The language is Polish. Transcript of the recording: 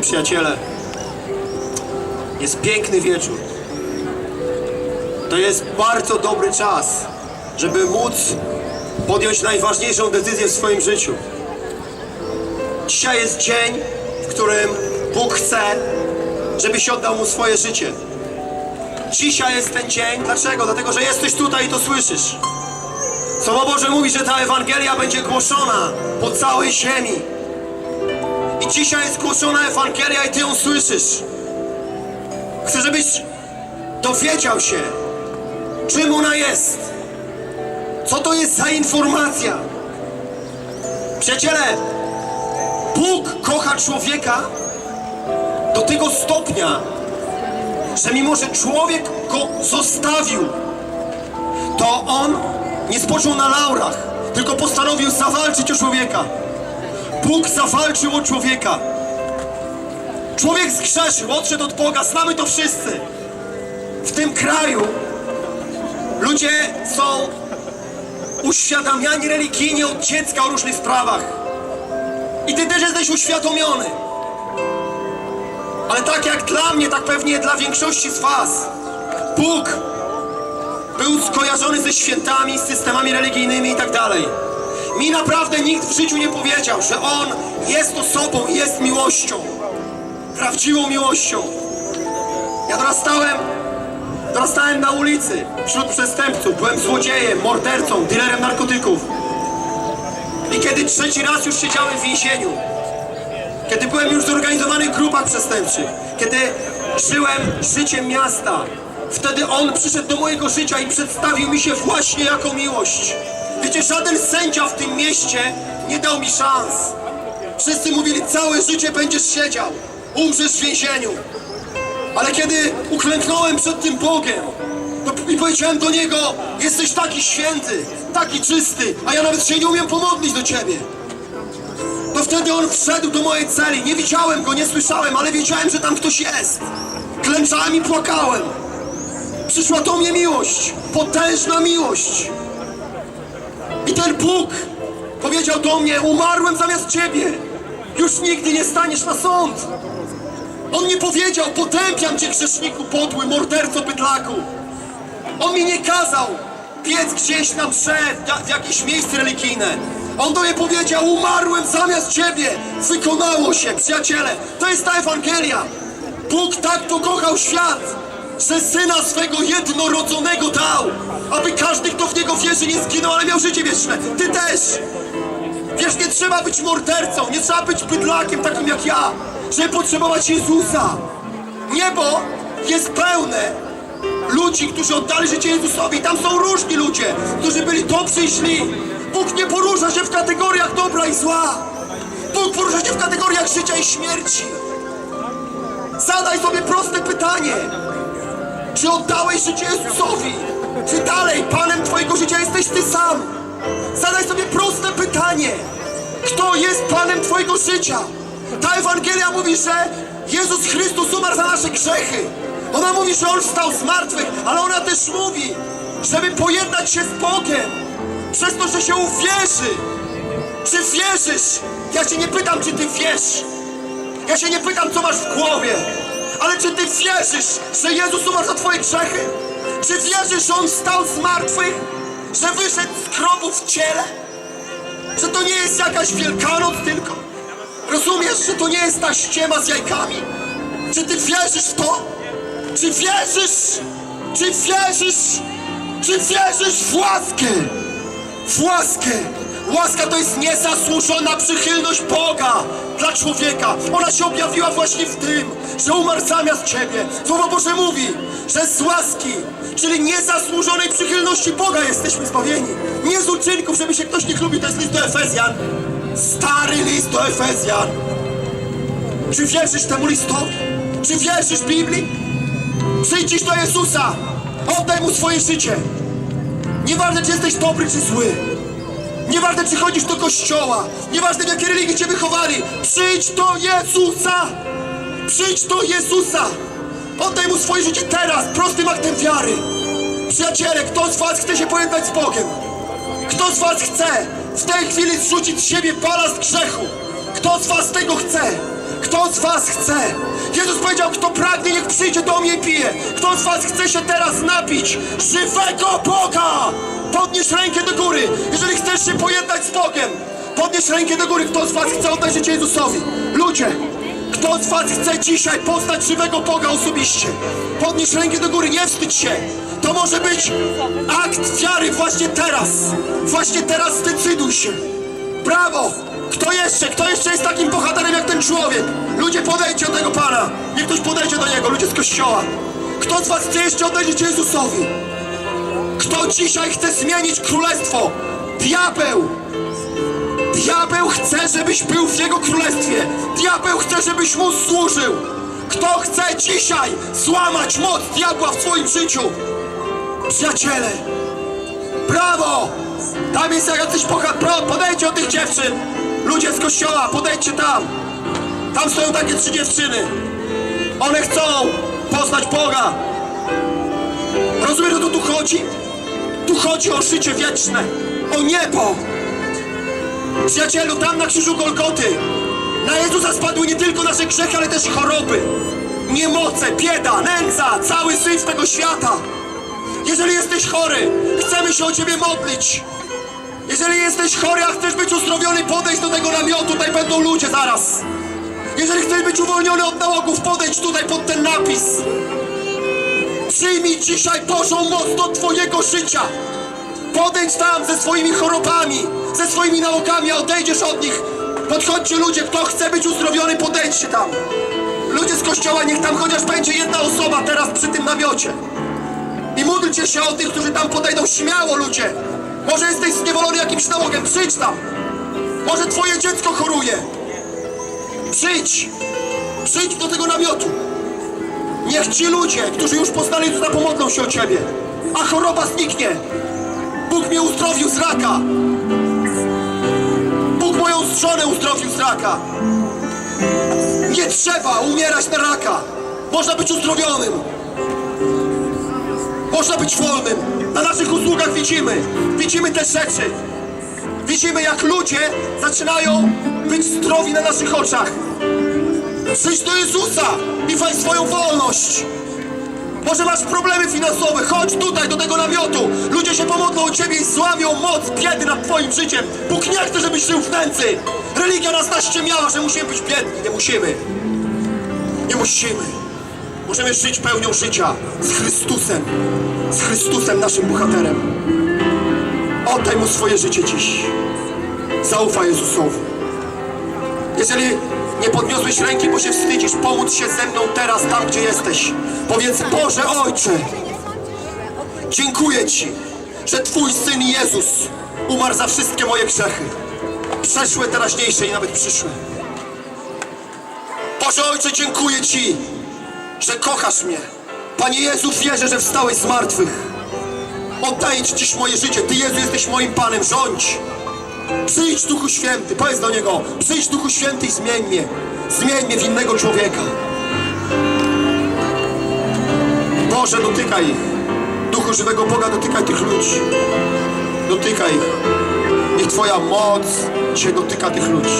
Przyjaciele, jest piękny wieczór. To jest bardzo dobry czas, żeby móc podjąć najważniejszą decyzję w swoim życiu. Dzisiaj jest dzień, w którym Bóg chce, żebyś oddał Mu swoje życie. Dzisiaj jest ten dzień. Dlaczego? Dlatego, że jesteś tutaj i to słyszysz. Słowo Boże mówi, że ta Ewangelia będzie głoszona po całej ziemi. I dzisiaj jest głoszona Ewangelia i Ty ją słyszysz. Chcę, żebyś dowiedział się, czym ona jest. Co to jest za informacja? Przyjaciele, Bóg kocha człowieka do tego stopnia, że mimo, że człowiek go zostawił, to on nie spoczął na laurach, tylko postanowił zawalczyć o człowieka. Bóg zawalczył o człowieka. Człowiek zgrzeszył, odszedł od Boga, znamy to wszyscy. W tym kraju ludzie są uświadamiani religijnie od dziecka o różnych sprawach. I ty też jesteś uświadomiony. Ale tak jak dla mnie, tak pewnie dla większości z was, Bóg był skojarzony ze świętami, systemami religijnymi i tak dalej. Mi naprawdę nikt w życiu nie powiedział, że On jest osobą i jest miłością. Prawdziwą miłością. Ja dorastałem, dorastałem na ulicy, wśród przestępców. Byłem złodziejem, mordercą, dealerem narkotyków. I kiedy trzeci raz już siedziałem w więzieniu, kiedy byłem już w zorganizowanych grupach przestępczych, kiedy żyłem życiem miasta, wtedy on przyszedł do mojego życia i przedstawił mi się właśnie jako miłość. Wiecie, żaden sędzia w tym mieście nie dał mi szans. Wszyscy mówili, całe życie będziesz siedział, umrzesz w więzieniu. Ale kiedy uklęknąłem przed tym Bogiem to, i powiedziałem do Niego, jesteś taki święty, taki czysty, a ja nawet się nie umiem pomodlić do Ciebie to wtedy on wszedł do mojej celi. Nie widziałem go, nie słyszałem, ale wiedziałem, że tam ktoś jest. Klęczałem i płakałem. Przyszła do mnie miłość, potężna miłość. I ten Bóg powiedział do mnie, umarłem zamiast ciebie. Już nigdy nie staniesz na sąd. On nie powiedział, potępiam cię grzeszniku podły, morderco bydlaku. On mi nie kazał biec gdzieś na msze, w jakieś miejsce religijne. On do mnie powiedział, umarłem zamiast ciebie. Wykonało się, przyjaciele. To jest ta Ewangelia. Bóg tak pokochał świat, że Syna swego jednorodzonego dał, aby każdy, kto w Niego wierzy, nie zginął, ale miał życie wieczne. Ty też. Wiesz, nie trzeba być mordercą, nie trzeba być bydlakiem takim jak ja, żeby potrzebować Jezusa. Niebo jest pełne ludzi, którzy oddali życie Jezusowi. Tam są różni ludzie, którzy byli dobrzy i źli. Bóg nie porusza się w kategoriach dobra i zła. Bóg porusza się w kategoriach życia i śmierci. Zadaj sobie proste pytanie. Czy oddałeś życie Jezusowi? Czy dalej Panem Twojego życia jesteś Ty sam? Zadaj sobie proste pytanie. Kto jest Panem Twojego życia? Ta Ewangelia mówi, że Jezus Chrystus umarł za nasze grzechy. Ona mówi, że On wstał z martwych, ale ona też mówi, żeby pojednać się z Bogiem przez to, że się uwierzy. Czy wierzysz? Ja Cię nie pytam, czy Ty wiesz. Ja się nie pytam, co masz w głowie, ale czy Ty wierzysz, że Jezus umarł za Twoje grzechy? Czy wierzysz, że On wstał z martwych? Że wyszedł z grobu w ciele? Że to nie jest jakaś Wielkanoc tylko? Rozumiesz, że to nie jest ta ściema z jajkami? Czy Ty wierzysz w to? Czy wierzysz? Czy wierzysz? Czy wierzysz w łaskę? w łaskę. Łaska to jest niezasłużona przychylność Boga dla człowieka. Ona się objawiła właśnie w tym, że umarł zamiast ciebie. Słowo Boże mówi, że z łaski, czyli niezasłużonej przychylności Boga jesteśmy zbawieni. Nie z uczynków, żeby się ktoś nie chlubił. To jest list do Efezjan. Stary list do Efezjan. Czy wierzysz temu listowi? Czy wierzysz Biblii? Przyjdź do Jezusa. Oddaj Mu swoje życie. Nieważne, czy jesteś dobry, czy zły. Nieważne, czy chodzisz do kościoła. Nieważne, w jakiej religii cię wychowali. Przyjdź do Jezusa. Przyjdź do Jezusa. Oddaj Mu swoje życie teraz, prostym aktem wiary. Przyjaciele, kto z was chce się pojednać z Bogiem? Kto z was chce w tej chwili zrzucić z siebie balast grzechu? Kto z was tego chce? Kto z was chce? Jezus powiedział, kto pragnie, niech przyjdzie do mnie i pije. Kto z was chce się teraz napić żywego Boga? Podnieś rękę do góry, jeżeli chcesz się pojednać z Bogiem. Podnieś rękę do góry, kto z was chce oddać życie Jezusowi. Ludzie, kto z was chce dzisiaj poznać żywego Boga osobiście? Podnieś rękę do góry, nie wstydź się. To może być akt wiary właśnie teraz. Właśnie teraz zdecyduj się. Brawo! Kto jeszcze? Kto jeszcze jest takim bohaterem jak ten człowiek? Ludzie, podejdźcie do tego Pana. Niech ktoś podejdzie do Niego, ludzie z Kościoła. Kto z was chce jeszcze życie Jezusowi? Kto dzisiaj chce zmienić królestwo? Diabeł! Diabeł chce, żebyś był w Jego królestwie. Diabeł chce, żebyś Mu służył. Kto chce dzisiaj złamać moc diabła w swoim życiu? Przyjaciele, brawo! Tam jest jakiś bohater. Podejdźcie do tych dziewczyn. Ludzie z kościoła, podejdźcie tam. Tam stoją takie trzy dziewczyny. One chcą poznać Boga. Rozumiesz, o co tu chodzi? Tu chodzi o życie wieczne, o niebo. Przyjacielu, tam na krzyżu Golgoty na Jezusa spadły nie tylko nasze grzechy, ale też choroby, niemoce, bieda, nędza, cały syf tego świata. Jeżeli jesteś chory, chcemy się o Ciebie modlić. Jeżeli jesteś chory, a chcesz być uzdrowiony, podejdź do tego namiotu, tutaj będą ludzie zaraz. Jeżeli chcesz być uwolniony od nałogów, podejdź tutaj pod ten napis. Przyjmij dzisiaj Bożą moc do Twojego życia. Podejdź tam ze swoimi chorobami, ze swoimi nałogami, a odejdziesz od nich. Podchodźcie ludzie, kto chce być uzdrowiony, podejdźcie tam. Ludzie z kościoła, niech tam chociaż będzie jedna osoba teraz przy tym namiocie. I módlcie się o tych, którzy tam podejdą śmiało, ludzie. Może jesteś zniewolony jakimś nałogiem, przyjdź tam. Może twoje dziecko choruje. Przyjdź. Przyjdź do tego namiotu. Niech ci ludzie, którzy już poznali Jezusa, pomodlą się o ciebie. A choroba zniknie. Bóg mnie uzdrowił z raka. Bóg moją żonę uzdrowił z raka. Nie trzeba umierać na raka. Można być uzdrowionym. Można być wolnym. Na naszych usługach widzimy, widzimy te rzeczy. Widzimy, jak ludzie zaczynają być zdrowi na naszych oczach. Przyjdź do Jezusa i weź swoją wolność. Może masz problemy finansowe, chodź tutaj do tego namiotu. Ludzie się pomodlą o ciebie i złamią moc biedy nad twoim życiem. Bóg nie chce, żebyś żył w nędzy. Religia nas naściemiała, że musimy być biedni. Nie musimy. Nie musimy. Możemy żyć pełnią życia z Chrystusem. Z Chrystusem, naszym bohaterem. Oddaj Mu swoje życie dziś. Zaufaj Jezusowi. Jeżeli nie podniosłeś ręki, bo się wstydzisz, pomóc się ze mną teraz, tam gdzie jesteś. Powiedz, Boże Ojcze, dziękuję Ci, że Twój Syn Jezus umarł za wszystkie moje grzechy. Przeszłe, teraźniejsze i nawet przyszłe. Boże Ojcze, dziękuję Ci, że kochasz mnie. Panie Jezu, wierzę, że wstałeś z martwych. Oddaję Ci dziś moje życie. Ty, Jezu, jesteś moim Panem. Rządź. Przyjdź Duchu Święty, powiedz do Niego, przyjdź Duchu Święty i zmień mnie, zmień mnie w innego człowieka. Boże, dotykaj ich. Duchu żywego Boga, dotykaj tych ludzi. Dotykaj ich. Niech Twoja moc się dotyka tych ludzi.